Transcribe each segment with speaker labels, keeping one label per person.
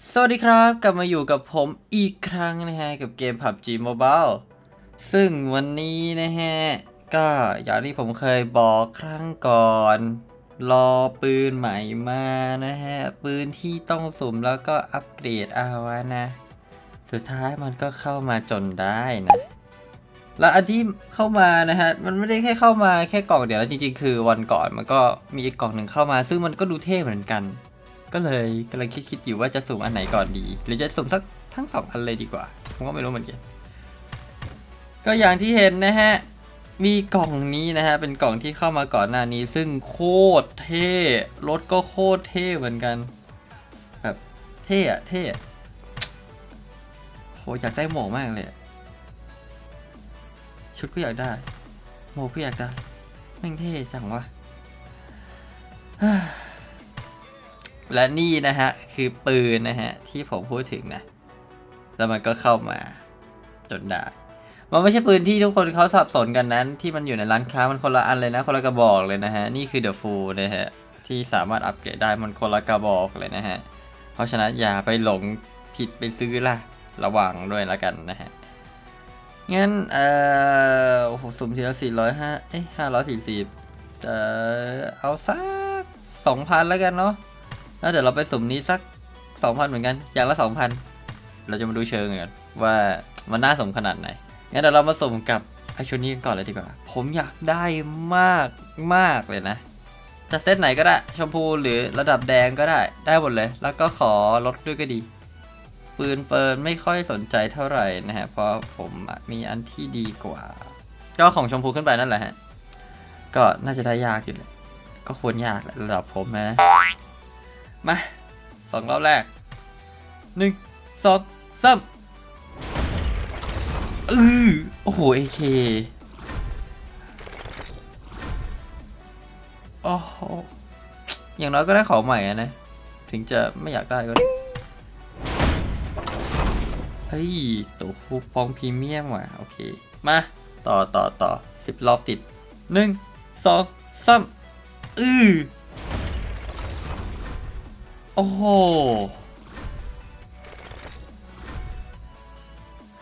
Speaker 1: สวัสดีครับ กลับมาอยู่กับผมอีกครั้งนะฮะ กับเกม PUBG Mobile ซึ่งวันนี้นะฮะ ก็อย่างที่ผมเคยบอกครั้งก่อน รอปืนใหม่มานะฮะ ปืนที่ต้องสุ่มแล้วก็อัปเกรดเอาวะนะ สุดท้ายมันก็เข้ามาจนได้นะ แล้วอันที่เข้ามานะฮะ มันไม่ได้แค่เข้ามาแค่กล่องเดียวแล้วจริงๆ คือวันก่อนมันก็มีอีกกล่องหนึ่งเข้ามา ซึ่งมันก็ดูเท่เหมือนกัน ก็เลยกำลังคิดๆอยู่ว่าจะสุ่มอันไหนก่อนดี หรือจะสุ่มสักทั้งสองอันเลยดีกว่า ผมก็ไม่รู้เหมือนกัน ก็อย่างที่เห็นนะฮะ มีกล่องนี้นะฮะ เป็นกล่องที่เข้ามาก่อนหน้านี้ ซึ่งโคตรเท่ รถก็โคตรเท่เหมือนกัน แบบเท่อะเท่อะโหอยากได้หมวกมากเลย ชุดก็อยากได้ หมวกก็อยากได้ แม่งเท่จังวะ และนี่นะฮะ คือปืนนะฮะ ที่ผมพูดถึงนะ แล้วมันก็เข้ามาจนได้มันไม่ใช่ปืนที่ทุกคนเขาสับสนกันนั้น ที่มันอยู่ในร้านค้ามันคนละอันเลยนะ คนละกระบอกเลยนะฮะ นี่คือเดอะฟูลนะฮะ ที่สามารถอัปเกรดได้มันคนละกระบอกเลยนะฮะ เพราะฉะนั้นอย่าไปหลงผิดไปซื้อละระวังด้วยละกันนะฮะงั้นเอ่อโอ้โหสุ่มทีละสี่ร้อยห้าเอ้ยห้าร้อยสี่สิบเอ่อเอาสักสองพันแล้วกันเนาะ แล้วเดี๋ยวเราไปสุ่มนี้สักสองพันเหมือนกัน อย่างละสองพันเราจะมาดูเชิงกันว่ามันน่าสมขนาดไหน งั้นเดี๋ยวเรามาสุ่มกับไอชุดนี้กันก่อนเลยดีกว่า ผมอยากได้มากมากเลยนะ จะเซตไหนก็ได้ ชมพูหรือระดับแดงก็ได้ ได้หมดเลย แล้วก็ขอลดด้วยก็ดี ปืนเปินไม่ค่อยสนใจเท่าไหร่นะฮะ เพราะผมมีอันที่ดีกว่า ก็ของชมพูขึ้นไปนั่นแหละฮะ ก็น่าจะได้ยากอยู่แหละก็ควรยากระดับผมนะ มาสองรอบแรกหนึ่งสองสามอือโอ้โหเอเคโอ้โหอย่างน้อยก็ได้ของใหม่อะนะ ถึงจะไม่อยากได้ก็ได้เฮ้ยตัวคูปองพรีเมียมว่ะ โอเค มา ต่อต่อต่อสิบรอบติดหนึ่งสองสามอือ โอ้โห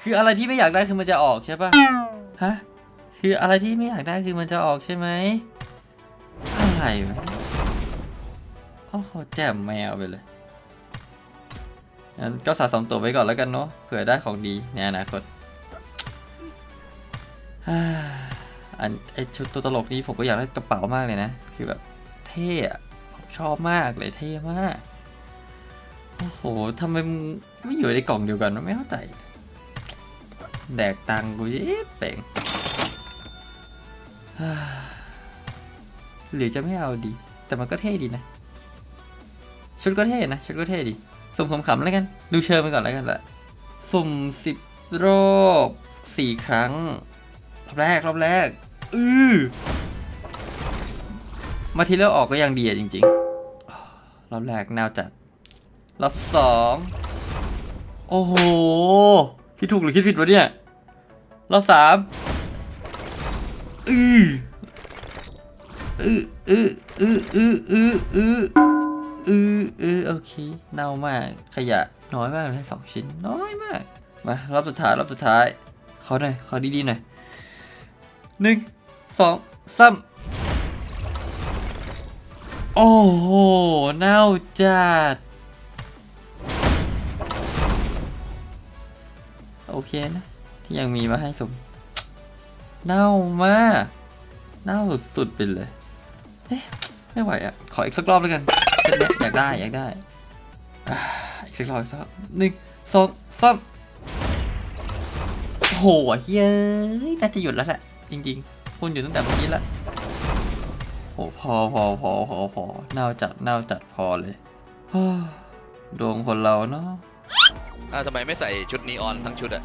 Speaker 1: คืออะไรที่ไม่อยากได้คือมันจะออกใช่ปะฮะ คืออะไรที่ไม่อยากได้คือมันจะออกใช่ไหมอะไรวะโอ้โหแจมแมวไปเลยงั้นก็สะสมตัวไว้ก่อนแล้วกันเนาะ เผื่อได้ของดีในอนาคตอันไอชุดตัวตลกนี้ผมก็อยากได้กระเป๋ามากเลยนะ คือแบบเท่อะชอบมากเลยเท่มาก โอ้โหทำไมไม่อยู่ในกล่องเดียวกันไม่เข้าใจ แดกตังค์กูยิบเป่งหรือจะไม่เอาดี แต่มันก็เท่ดีนะ ชุดก็เท่นะ ชุดก็เท่ดี สุ่มขำๆแล้วกัน ดูเชิญไปก่อนแล้วกันละสุ่มสิบรอบสี่ครั้ง รอบแรก รอบแรก อือมาทีแล้วออกก็ยังดีอะจริง ๆ รอบแรกแนวจัด รอบสองโอ้โห คิดถูกหรือคิดผิดวะเนี่ย รอบสามอืออืออืออืออืออืออืออืออือโอเค เน่ามาก ขยะน้อยมากเลยสองชิ้น น้อยมาก มารอบสุดท้าย รอบสุดท้ายขอหน่อย ขอดีๆหน่อยหนึ่งสองสามโอ้โห เน่าจัด โอเคนะ ที่ยังมีมาให้สมเน่ามากเน่าสุดๆไปเลยเอ๊ะไม่ไหวอะ ขออีกสักรอบแล้วกันเซตนี้ยอยากได้อยากได้อีกสักรอบอีกสักหนึ่งสองสามโหเย้ยน่าจะหยุดแล้วแหละจริงๆ คุณอยู่ตั้งแต่เมื่อกี้แล้วโอ้พอพอพอพอพอเน่าจัดเน่าจัดพอเลยดวงคนเราเนาะ
Speaker 2: อ้าวทำไมไม่ใส่ชุดนีออนทั้งชุดอะ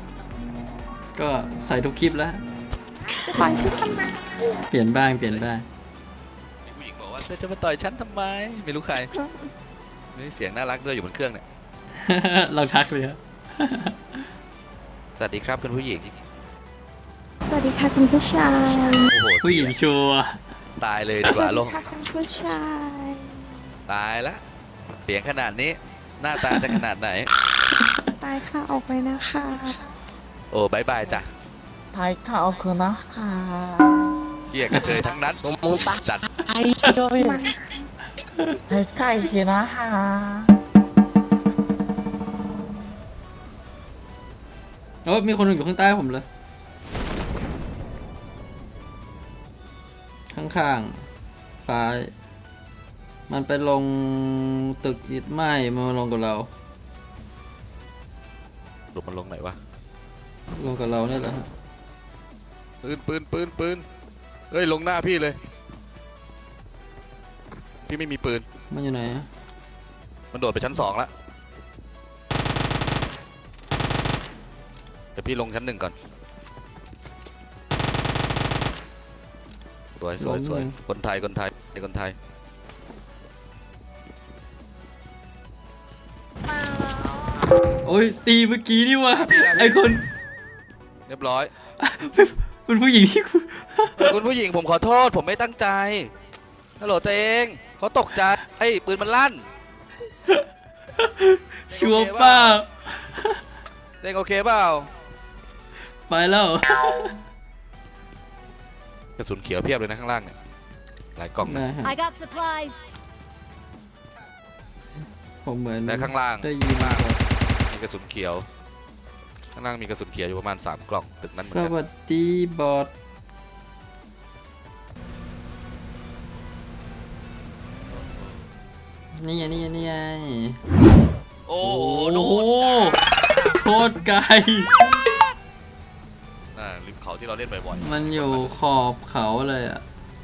Speaker 1: ก็ใส่ทุกคลิปแล้ว
Speaker 3: ขอชุดทำไม
Speaker 1: เปลี่ยนบ้างเปลี่ยนบ้าง
Speaker 2: มีผู้หญิงบอกว่าเธอจะมาต่อยฉันทำไม ไม่รู้ใครมีเสียงน่ารักด้วยอยู่บนเครื่องเนี่ย
Speaker 1: เราทักเลยครับ
Speaker 2: สวัสดีครับคุณผู้หญิง
Speaker 3: สวัสดีค่ะคุณผู้ชาย
Speaker 2: โอ้โห
Speaker 1: ผู้หญิงชัวร์
Speaker 2: ตายเลย
Speaker 3: ส
Speaker 2: ดีก
Speaker 3: วั
Speaker 2: ว่า
Speaker 3: ส
Speaker 2: โล
Speaker 3: ดี
Speaker 2: ก
Speaker 3: ค่ะคุณผู้ชาย
Speaker 2: ตายละเสียงขนาดนี้ หน้าตาจะขนาดไหน
Speaker 3: ตายค่ะออกเลยนะคะ
Speaker 2: โอ้บายบายจ้ะ
Speaker 4: ไทยข่าวคือนะคะ
Speaker 2: เกียกระเทยทั้งนั้น
Speaker 4: มูตา
Speaker 2: จัด
Speaker 4: ไอ้ด้วยไทยไก่สินะคะ
Speaker 1: โอ้ยมีคนหนึ่งอยู่ข้างใต้ผมเลย ข้างๆซ้าย มันไปลงตึกอิดไหมมันมาลงกับเรา
Speaker 2: หลุดมันลงไหนวะ
Speaker 1: ลงกับเราเนี่ยแหละฮะ
Speaker 2: ปืนปืนปืนปืนเฮ้ยลงหน้าพี่เลย พี่ไม่มีปืน
Speaker 1: มันอยู่ไหนอะ
Speaker 2: มันโดดไปชั้นสองละเดี๋ยวพี่ลงชั้นหนึ่งก่อน สวยสวยสวยคนไทยคนไทยคนไทย
Speaker 1: อ้ยตีเมื่อกี้นี่วะไอคน
Speaker 2: เรียบร้อย
Speaker 1: เป็นผู้หญิงที่กู
Speaker 2: เออคุณผู้หญิงผมขอโทษ ผมไม่ตั้งใจฮัลโหลตัวเองเขาตกใจไอ้ยปืนมันลั่น
Speaker 1: ชัวร์เปล่า
Speaker 2: เด้งโอเคเปล่า
Speaker 1: ไปแล้ว
Speaker 2: กระสุนเขียวเพียบเลยนะข้างล่างเนี่ยหลายกล่องนะ
Speaker 1: นะฮะ
Speaker 5: I got supplies.
Speaker 1: ผมเหมือน
Speaker 2: และข้างล่าง
Speaker 1: ได้ยิน
Speaker 2: ข้างล่างมีก ระสุนเขียว ข้างล่างมีกระสุนเขียวอยู่ประมาณสามกล่องตึกนั้นเหมือ
Speaker 1: ส
Speaker 2: นกัน
Speaker 1: วัสดีบอสนี่ไงนี่ไงนี่ไง
Speaker 2: โอ้
Speaker 1: โอ้
Speaker 2: โห
Speaker 1: โหโคตรไกล
Speaker 2: อ่าริมเขาที่เราเล่นบ่อย
Speaker 1: มันอยู่ขอบเขาเลยอะ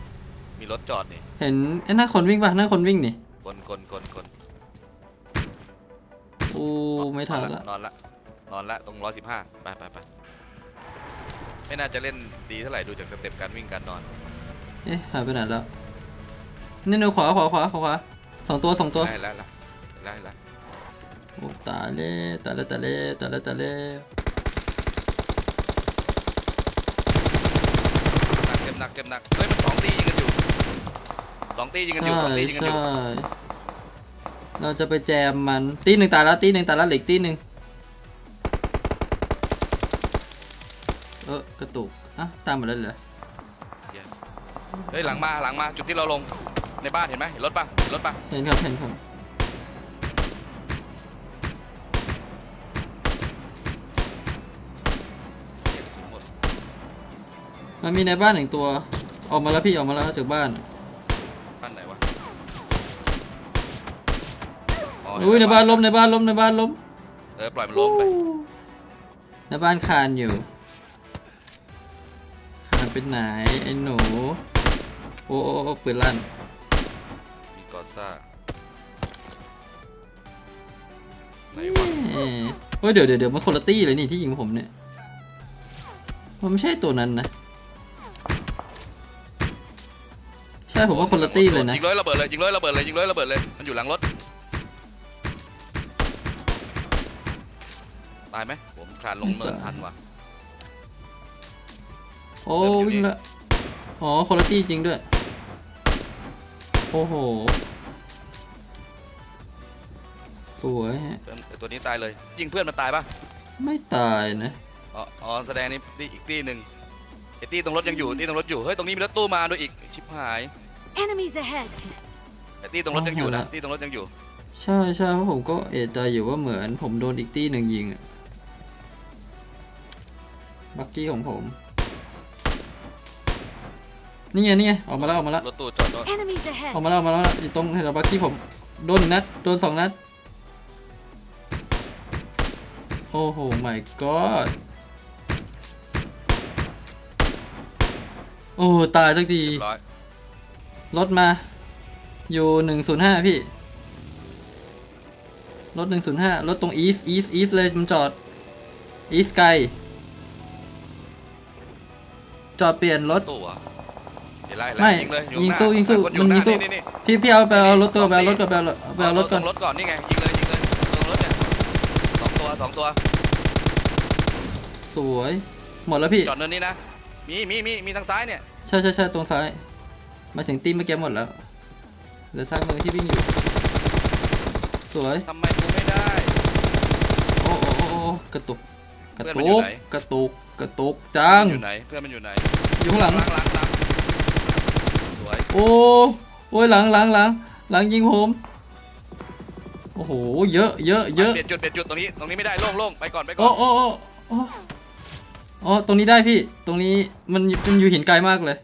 Speaker 2: ๆมีรถจอดนี่
Speaker 1: เห็นไอ้หน้าคนวิ่งป่ะหน้าคนวิ่งนี่
Speaker 2: คนคนคนคน
Speaker 1: อู้ไม่ทันละ
Speaker 2: นอนละนอนละตรงร้อยสิบห้าไปไปไปไม่น่าจะเล่นดีเท่าไหร่ดูจากสเต็ปการวิ่งการนอน
Speaker 1: เอ๊ะหายไปไหนแล้ว นี่หนูขวาขวาขวาขวาขวาสองตัวสองตัว
Speaker 2: ได้แล้วละได้แล้ว
Speaker 1: โอ้ตายเลยตายเลยตายเลยตายเลยตายเลย
Speaker 2: หนักเจ็บหนักเจ็บหนักเฮ้ยมันสองตียิงกันอยู่สองตียิงกันอยู่
Speaker 1: ใช่
Speaker 2: สองตียิงกันอ
Speaker 1: ใช่
Speaker 2: ยู่
Speaker 1: เราจะไปแจมมันตีหนึ่งตายแล้วตีหนึ่งตายแล้วเหล็กตีหนึ่งเออกระตุกอะตามหมดแล้วเหรอ
Speaker 2: เฮ้ยหลังมาหลังมาจุดที่เราลงในบ้านเห็นไหมเห็นรถปะเห็นรถปะ
Speaker 1: เห็นครับเห็นครับมันมีในบ้านหนึ่งตัว ออกมาแล้วพี่ออกมาแล้วจากบ้าน
Speaker 2: บ้านไหนวะ
Speaker 1: อุ้ยในบ้านล้มในบ้านล้มในบ้านล้ม
Speaker 2: เออปล่อยมันล้มไป
Speaker 1: ในบ้านคานอยู่คานเป็นไหนไอ้หนูโอ้โอ้โอ้ปืนลั่น
Speaker 2: มีกอซ่าไหนวะ
Speaker 1: เอ้ยเฮ้ยเดี๋ยวเดี๋ยวเดี๋ยวมันคนละตี้เลยนี่ที่ยิงผมเนี่ยมันไม่ใช่ตัวนั้นนะใช่ผมว่าคนละตี้เลยนะ
Speaker 2: ยิงร้อยระเบิดเลยยิงร้อยระเบิดเลยยิงร้อยระเบิดเลยมันอยู่หลังรถ ตายไหมผมคลานลงเนินทันว่ะ
Speaker 1: โอ้วิ่งละอ๋อคนละตี้จริงด้วย โอ้โห สวยฮะ
Speaker 2: เพื่อนตัวนี้ตายเลย ยิงเพื่อนมันตายปะ
Speaker 1: ไม่ตายนะ
Speaker 2: อ๋ออ๋อแสดงนี่ตีอีกตีหนึ่งไอ้ตีตรงรถยังอยู่ตีตรงรถอยู่ เฮ้ย ตรงนี้มีรถตู้มาด้วยอีก ชิบหาย
Speaker 5: Enemies ahead.
Speaker 2: ไอ้ตีตรงรถยังอยู่
Speaker 1: อ๋อเห็น
Speaker 2: นะ
Speaker 1: ละ
Speaker 2: ตีตรงรถยังอยู่
Speaker 1: ใช่ใช่เพราะผมก็เอะใจอยู่ว่าเหมือนผมโดนอีกตี้หนึ่งยิงอะ บักกี้ของผม นี่ไงนี่ไงออกมาแล้วออกมาแล้ว
Speaker 2: รถตู้จอดรถ
Speaker 5: Enemies
Speaker 1: ออก
Speaker 5: ahead.
Speaker 1: มาแล้วออกมาแล้วอยู่ตรงเห็นบักกี้ผมโดนหนึ่งนัดโดนสองนัด โอ้โห my god โอ้ตายสักที
Speaker 2: เรียบร้อย
Speaker 1: รถมา อยู่หนึ่งศูนย์ห้าพี่ รถหนึ่งศูนย์ห้ารถตรงอีสอีสอีสเลยมันจอดอีสไกล จอดเปลี่ยนรถ
Speaker 2: ตู้อะเดี๋ยวไล่ไล่
Speaker 1: ไม่
Speaker 2: ยิงเลยอ
Speaker 1: ยิง
Speaker 2: ข้า
Speaker 1: สู้
Speaker 2: หน้า
Speaker 1: ยิงสู้
Speaker 2: คอ
Speaker 1: มันยิงสู้
Speaker 2: นี่นี่
Speaker 1: พี่พี่เอาไปเอารถตัว
Speaker 2: สอง
Speaker 1: ไปเอารถ
Speaker 2: ตี
Speaker 1: ก่อนไปเอารถไปเอารถก่อน
Speaker 2: ตรงรถก่อนนี่ไงยิงเลยยิงเลยตรงรถเนี่ยสองตัวสองตัว
Speaker 1: สวย หมดแล้วพี่
Speaker 2: จอดเนินนี้นะมีมีมีมีทางซ้ายเนี่ย
Speaker 1: ใช่ใช่ใช่ตรงซ้าย มาถึงตีเมื่อกี้หมดแล้วเหลือซ้ายมือที่วิ่งอยู่ สวย
Speaker 2: ทำไมกูไม่
Speaker 1: กระตุก กระ
Speaker 2: เพื่อนมันอยู่
Speaker 1: ตุก
Speaker 2: ไหน
Speaker 1: กระตุกกระตุกจัง
Speaker 2: อยู่ไหน เพื่อนมันอยู่ไหน
Speaker 1: อยู่ข้างหลัง
Speaker 2: หลังหลังหลังสวย
Speaker 1: โอ้โอ้ยหลังหลังหลังหลังยิงผม โอ้โห เยอะเยอะเยอะ
Speaker 2: เปลี่ยนจุดเปลี่ยนจุดตรงนี้ ตรงนี้ไม่ได้โล่งโล่งไปก่อนไปก่
Speaker 1: โอ้
Speaker 2: อน
Speaker 1: โอ้โอ้โอ้อ๋อตรงนี้ได้พี่ ตรงนี้มันมันอยู่หินไกลมากเลย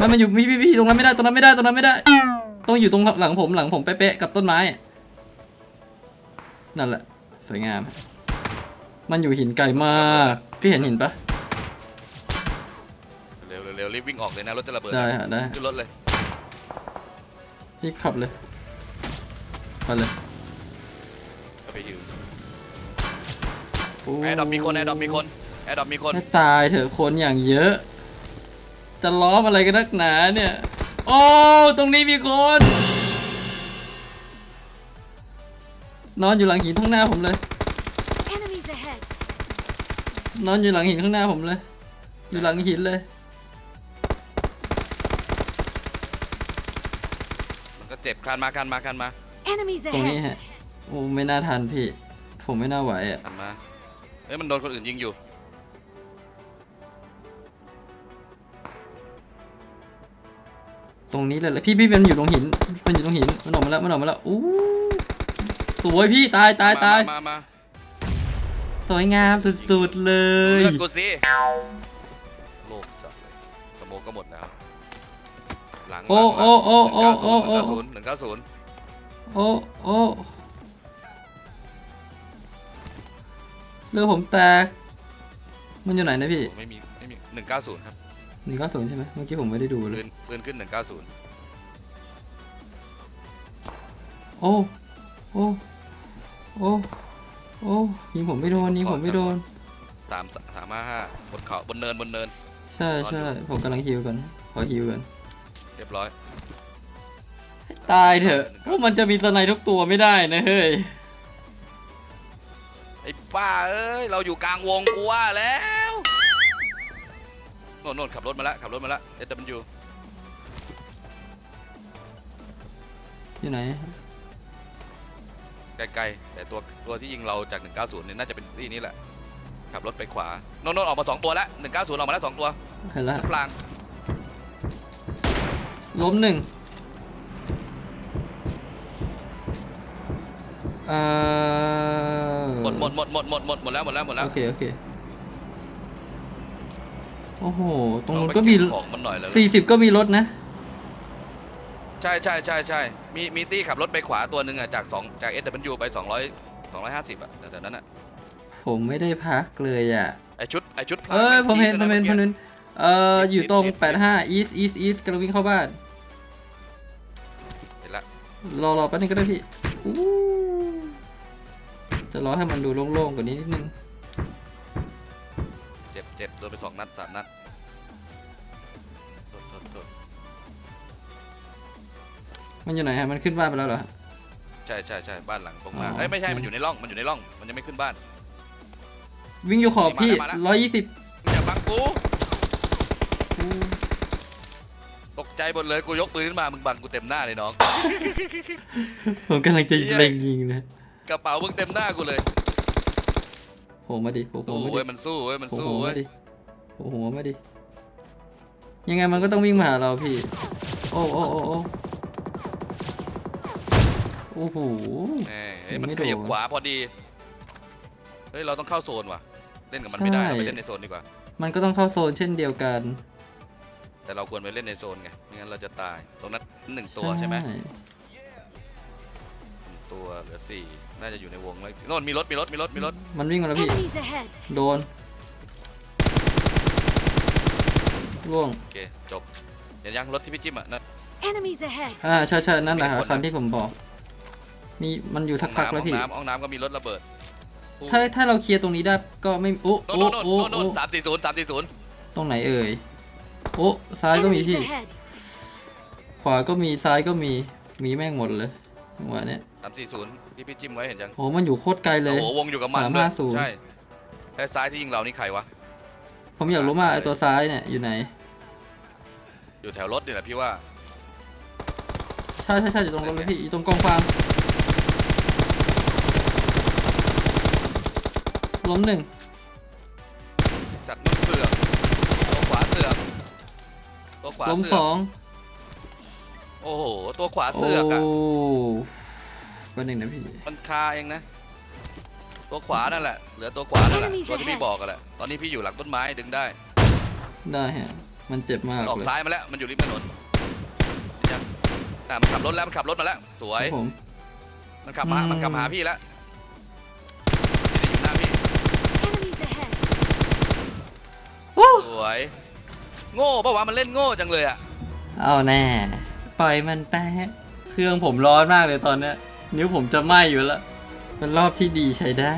Speaker 1: มันมันอยู่พี่พี่พี่ตรงนั้นไม่ได้ตรงนั้นไม่ได้ตรงนั้นไม่ได้ ต้องอยู่ตรงหลังผมหลังผมเป๊ะๆกับต้นไม้อะนั่นแหละส วยงาม มันอยู่หินไกลมาก พี่เห็นหินปะ
Speaker 2: เร็วเร็วเร็วรีบวิ่งออกเลยนะรถจะระเบิด
Speaker 1: ได้ฮะได้
Speaker 2: ขึ้นรถเลย
Speaker 1: พี่ขับเลยไปเลย
Speaker 2: ก็ไปอยู่
Speaker 1: โอ้
Speaker 2: แอร์ดรอปมีคนแอร์ดรอปมีคนแอร์ดรอปมีคน
Speaker 1: ไม่ตายเถอะคนอย่างเยอะ จะล้อมอะไรกันนักหนาเนี่ย โอ้ ตรงนี้มีคน นอนอยู่หลังหินข้างหน้าผมเลย
Speaker 5: Enemies ahead.
Speaker 1: นอนอยู่หลังหินข้างหน้าผมเลย อยู่หลังหินเลย
Speaker 2: มันก็เจ็บคันมาคันมาคันมา
Speaker 5: Enemies
Speaker 1: ตรงนี้
Speaker 5: ahead.
Speaker 1: ฮะ โอ้ไม่น่าทันพี่ ผมไม่น่าไหวอะ
Speaker 2: คันมาเฮ้ยมันโดนคนอื่นยิงอยู่
Speaker 1: ตรงนี้เลยเลยพี่พี่มันอยู่ตรงหิน มันอยู่ตรงหิน มันออกมาแล้ว มันออกมาแล้ว อู้ สวยพี่ตายตายตาย
Speaker 2: มามามา
Speaker 1: สวยงามสุดๆเล
Speaker 2: มายเลือดกูสิโลกจัดเลยสโมกก็หมดแล้วหลัง
Speaker 1: โอ้โอ้โอ้โอ้โอ้โอ้
Speaker 2: หนึ่งเก้าศูนย์
Speaker 1: โอ้โอ้เรือผมแตกมันอยู่ไหนนะพี่
Speaker 2: ไม่มีไม่มีหนึ่งเก้าศูนย์ครับ
Speaker 1: หนึ่งเก้าศูนย์ใช่ไหมเมื่อกี้ผมไม่ได้ดูเล
Speaker 2: ปื
Speaker 1: ย
Speaker 2: นปืนขึ้นหนึ่งเก้าศูนย์
Speaker 1: โอ้โอ้ โอ้ โอ้ยิงผมไม่โดนยิงผมไม่โดน
Speaker 2: สามสามห้าห้าบนเขาบนเนินบนเนิน
Speaker 1: ใช่ใช่ผมกำลังฮิวกันขอฮิวกัน
Speaker 2: เรียบร้อย
Speaker 1: ให้ตายเถอะพวกมันจะมีสไนทุกตัวไม่ได้นะเฮ้ย
Speaker 2: ไอ้ป้าเอ้ย เราอยู่กลางวงกูว่าแล้วโน่นโน่นขับรถมาแล้วขับรถมาแล้วเอสดับยู
Speaker 1: อยู่ไหน
Speaker 2: ไกลๆ แต่ตัวตัวที่ยิงเราจาก 190เนี่ยน่าจะเป็นที่นี้แหละขับรถไปขวาโน่นโน่นออกมาสองตัวแล้ว190 ออกมาแล้วสองตัว
Speaker 1: เห็นแล้ว
Speaker 2: ชุดพลาง
Speaker 1: ล้มหนึ่งเอ่อ
Speaker 2: หมดหมดหมดหมดหมดหมดหมดแล้วหมดแล้วหมดแล้ว
Speaker 1: โอเค โอเค โอ้โห ตรงนู้น
Speaker 2: เราไป
Speaker 1: ก็มี
Speaker 2: เบของมันหน่อยแล้ว
Speaker 1: สี่สิบก็มีรถนะ
Speaker 2: ใช่ใช่ใช่ใช่มีมีตี้ขับรถไปขวาตัวหนึ่งอะจากสองจาก SW ไป 200 250อะแต่นั้นอะ
Speaker 1: ผมไม่ได้พักเลยอะ
Speaker 2: ไอชุดไอชุดพลาง
Speaker 1: เอ้ยผมเห็นผมเห็นผม
Speaker 2: เห็
Speaker 1: เห็นเอ่ออยู่ตรง
Speaker 2: นิดๆ
Speaker 1: แปดห้า east east east กำลังวิ่งเข้าบ้าน
Speaker 2: เห็นละ
Speaker 1: รอรอแป๊บนึงก็ได้พี่อู้จะรอให้มันดูโล่งๆกว่านี้นิดนึง
Speaker 2: เจ็บเจ็บโดนไปสองนัดสามนัด
Speaker 1: มันอยู่ไหนฮะ มันขึ้นบ้านไปแล้วเหรอฮะ
Speaker 2: ใช่ใช่ใช่บ้านหลังตรงมา
Speaker 1: อ๋อ
Speaker 2: เอ้ยไม่ใช่
Speaker 1: โอเค
Speaker 2: มันอยู่ในร่องมันอยู่ในร่องมันยังไม่ขึ้นบ้าน
Speaker 1: วิ่งอยู่ขอบพี่
Speaker 2: มาแล้ว
Speaker 1: ร้อยยี่สิบ
Speaker 2: อย่าบังกูตกใจหมดเลยกูยกปืนขึ้นมามึงบังกูเต็มหน้าเลยน้อง
Speaker 1: ผมกำลังจะ
Speaker 2: เหี้ย
Speaker 1: เล็งยิงเลย
Speaker 2: กระเป๋ามึงเต็มหน้ากูเลย
Speaker 1: โผล่มาดิโผล่
Speaker 2: สู้
Speaker 1: มาดิ
Speaker 2: เว้ยมันสู้เว้ยมัน
Speaker 1: โผล่
Speaker 2: สู้
Speaker 1: หัว
Speaker 2: เว้
Speaker 1: มายดิโผล่หัวมาดิยังไงมันก็ต้องวิ่งมาหาเราพี่ โอ้โอ้โอ้โอ้ โอ้โห
Speaker 2: แหมเฮ้ยมัน
Speaker 1: ไม่
Speaker 2: ข
Speaker 1: โดน
Speaker 2: ยับขวาพอดี เฮ้ย เราต้องเข้าโซนว่ะ เล่นกับมันไม่ได้
Speaker 1: ใช่
Speaker 2: เราไปเล่นในโซนดีกว่า
Speaker 1: มันก็ต้องเข้าโซนเช่นเดียวกัน
Speaker 2: แต่เราควรไปเล่นในโซนไง ไม่งั้นเราจะตาย ตรงนั้นหนึ่งตัวใช่ไหมหนึ่งตัวเหลือสี่ น่าจะอยู่ในวงเลยโน่นมีรถ มีรถ มีรถ มีรถ
Speaker 1: มันวิ่งมาแล้วพี่
Speaker 5: Enemies ahead.
Speaker 1: โดนล่วง
Speaker 2: โอเค จบ เห็นยังรถที่พี่จิ้มอะนั่น
Speaker 5: Enemies ahead.
Speaker 1: อ่าใช่ใช่นั่นแหละ
Speaker 2: มี
Speaker 1: ฮะ
Speaker 2: คนนะ
Speaker 1: คันที่ผมบอก มีมันอยู่สักพัก
Speaker 2: ห้
Speaker 1: แล้
Speaker 2: อ
Speaker 1: ว
Speaker 2: ง
Speaker 1: พี่
Speaker 2: น้ำห้องน้ำก็มีรถระเบิด
Speaker 1: ถ้าถ้าเราเคลียร์ตรงนี้ได้ก็ไม่โอ้
Speaker 2: โน่
Speaker 1: โอ้
Speaker 2: นโน่น
Speaker 1: โอ้
Speaker 2: โน่นโน่
Speaker 1: โอ้
Speaker 2: นสามสี่ศูนย์สามสี่ศูนย์
Speaker 1: ตรงไหนเอ่ยโอ้ซ้ายก็มี
Speaker 5: Enemies
Speaker 1: พี่
Speaker 5: ahead.
Speaker 1: ขวาก็มีซ้ายก็มีมีแม่งหมดเลยจังหวะเนี้ย
Speaker 2: สามสี่ศูนย์ที่พี่จิ้มไว้เห็นยัง
Speaker 1: โอ้มันอยู่โคตรไกลเลย
Speaker 2: โอ้โหวงอยู่กับมัน
Speaker 1: สาม
Speaker 2: ด้วย
Speaker 1: ห้าศูนย์
Speaker 2: ใช่ไอ้ซ้ายที่ยิงเรานี่ใครวะ
Speaker 1: ผมอยากรู้มากไอตัวซ้ายเนี่ยอยู่ไหน
Speaker 2: อยู่แถวรถนี่แหละพี่ว่า
Speaker 1: ใช่ใช่ใช่อยู่ตรงรถเลยพี่อยู่ตรงกองฟาง ล้มหนึ่ง
Speaker 2: จัดมันเสือกตัวขวาเสือกตัวขวา
Speaker 1: ล้ม
Speaker 2: เสื
Speaker 1: ส
Speaker 2: อ
Speaker 1: อกง
Speaker 2: โอ้โหตัวขวา
Speaker 1: โอ้
Speaker 2: เสือกอะ
Speaker 1: ก็หนึ่งนะพี่
Speaker 2: มันคาเองนะ ตัวขวานั่นแหละเหลือตัวขวานั่นแหละ
Speaker 5: Enemies
Speaker 2: ตัวที่พี่
Speaker 5: ahead
Speaker 2: บอกกันแหละตอนนี้พี่อยู่หลังต้นไม้ดึงได้
Speaker 1: ได้ฮะมันเจ็บมาก
Speaker 2: ออก
Speaker 1: เลย
Speaker 2: ซ้ายมาแล้วมันอยู่ริมถนนเห็นยังอะมันขับรถแล้วมันขับรถมาแล้วสว
Speaker 1: ค
Speaker 2: ย
Speaker 1: รับผม
Speaker 2: มันขับมา
Speaker 1: อืม
Speaker 2: มันขับมาหาพี่แล้ว โง่ปะวะมันเล่นโง่จังเลยอะ
Speaker 1: เอาแน่ ปล่อยมันไปเครื่องผมร้อนมากเลยตอนเนี้ยนิ้วผมจะไหม้อยู่แล้วเป็นรอบที่ดีใช้ได้